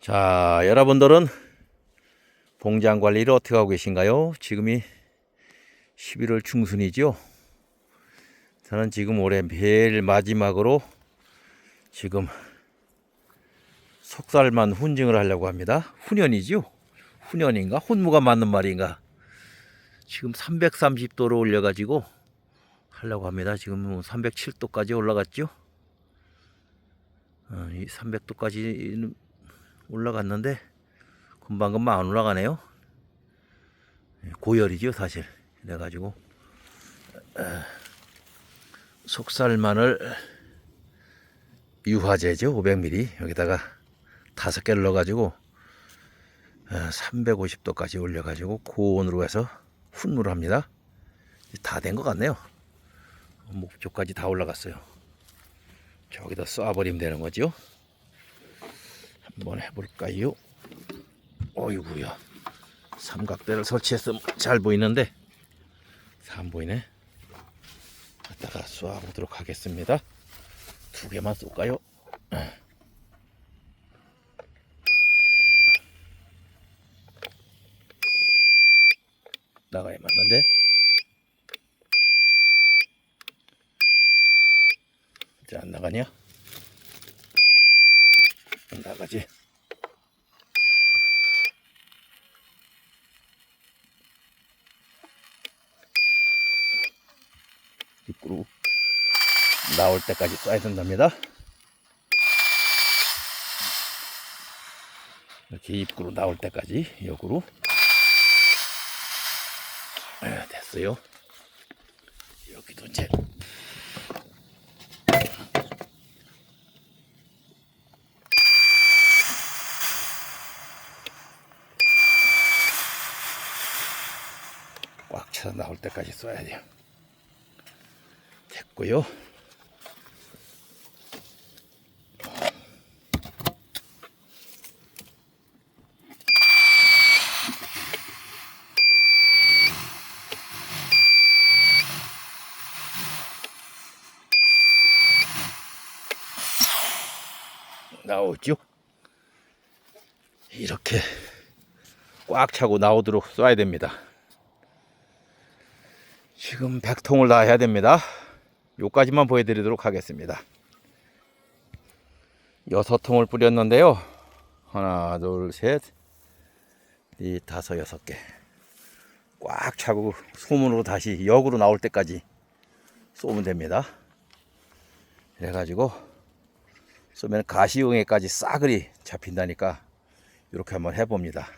자, 여러분들은 봉장 관리를 어떻게 하고 계신가요? 지금이 11월 중순이죠. 저는 지금 올해 매일 마지막으로 지금 속살만 훈증을 하려고 합니다. 훈연이죠? 훈연인가? 혼무가 맞는 말인가? 지금 330도로 올려가지고 하려고 합니다. 지금 307도까지 올라갔죠? 어, 이 300도까지 올라갔는데 금방금방 안 올라가네요. 예, 고열이죠 사실. 그래가지고 어, 속살 마늘 유화제죠 500ml 여기다가 다섯 개를 넣어가지고 350도까지 올려가지고 고온으로 해서 훈무를 합니다. 다 된 것 같네요. 목조까지 다 올라갔어요. 저기다 쏴버리면 되는 거죠. 한번 해볼까요? 어이구야. 삼각대를 설치했으면 잘 보이는데 잘안 보이네. 갖다가 쏴보도록 하겠습니다. 두 개만 쏠까요? 나가야 맞는데? 이제 안 나가냐? 안 나가지. 입구로 나올 때까지 쏴야 된답니다. 이렇게 입구로 나올 때까지 역으로 아, 됐어요. 여기도 이제 꽉 차서 나올 때까지 쏴야 돼요. 됐고요. 나오죠. 이렇게 꽉 차고 나오도록 쏴야 됩니다. 지금 100통을 다 해야 됩니다. 요까지만 보여드리도록 하겠습니다. 여섯 통을 뿌렸는데요. 하나, 둘, 셋, 넷, 다섯, 여섯 개. 꽉 차고 소문으로 다시 역으로 나올 때까지 쏘면 됩니다. 그래가지고 쏘면 가시용에까지 싸그리 잡힌다니까 이렇게 한번 해봅니다.